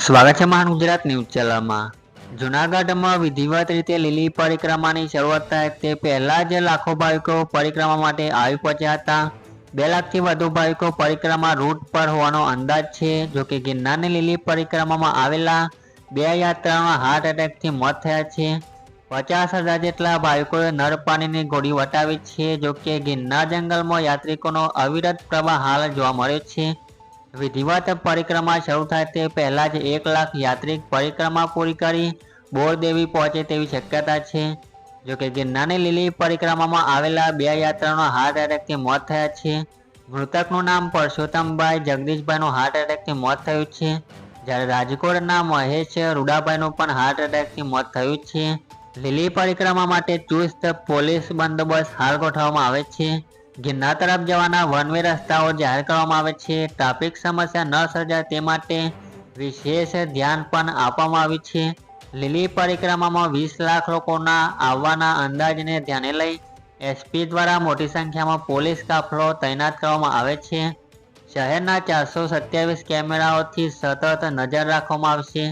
સ્વાગત છે મહાન ગુજરાત ન્યૂઝ ચેનલમાં. જૂનાગઢમાં વિધિવત રીતે લીલી પરિક્રમાની શરૂઆત થાય તે પહેલા જ લાખો ભાવિકો પરિક્રમા માટે આવી પહોંચ્યા હતા. બે લાખથી વધુ ભાવિકો પરિક્રમા રૂટ પર હોવાનો અંદાજ છે. જોકે ગિરનારની લીલી પરિક્રમામાં આવેલા બે યાત્રાઓના હાર્ટ એટેકથી મોત થયા છે. પચાસ હજાર જેટલા ભાવિકોએ નરપાણીની ગોળી વટાવી છે. જોકે ગિરનાર જંગલમાં યાત્રિકોનો અવિરત પ્રવાહ હાલ જોવા મળ્યો છે. વિધિવત પરિક્રમા શરૂ થાય તે પહેલા જ એક લાખ યાત્રિક પરિક્રમા પૂરી કરી બોરદેવી પહોંચે તેવી શક્યતા છે. જોકે ગિરનારની લીલી પરિક્રમામાં આવેલા બે યાત્રાનો હાર્ટ એટેકથી મોત થયા છે. મૃતકનું નામ પરસોત્તમભાઈ જગદીશભાઈનું હાર્ટ એટેકથી મોત થયું છે. જ્યારે રાજકોટના મહેશ રૂડાભાઈનું પણ હાર્ટ એટેકથી મોત થયું છે. લીલી પરિક્રમા માટે ચુસ્ત પોલીસ બંદોબસ્ત હાલ ગોઠવવામાં આવે છે. ગિરનાર તરફ જવાના વન વે રસ્તાઓ જાહેર કરવામાં આવે છે. ટ્રાફિક સમસ્યા ન સર્જાય તે માટે વિશેષ ધ્યાન પણ આપવામાં આવ્યું છે. લીલી પરિક્રમામાં વીસ લાખ લોકોના આવવાના અંદાજને ધ્યાને લઈ એસપી દ્વારા મોટી સંખ્યામાં પોલીસ કાફલો તૈનાત કરવામાં આવે છે. શહેરના ચારસો સત્યાવીસ કેમેરાઓથી સતત નજર રાખવામાં આવશે.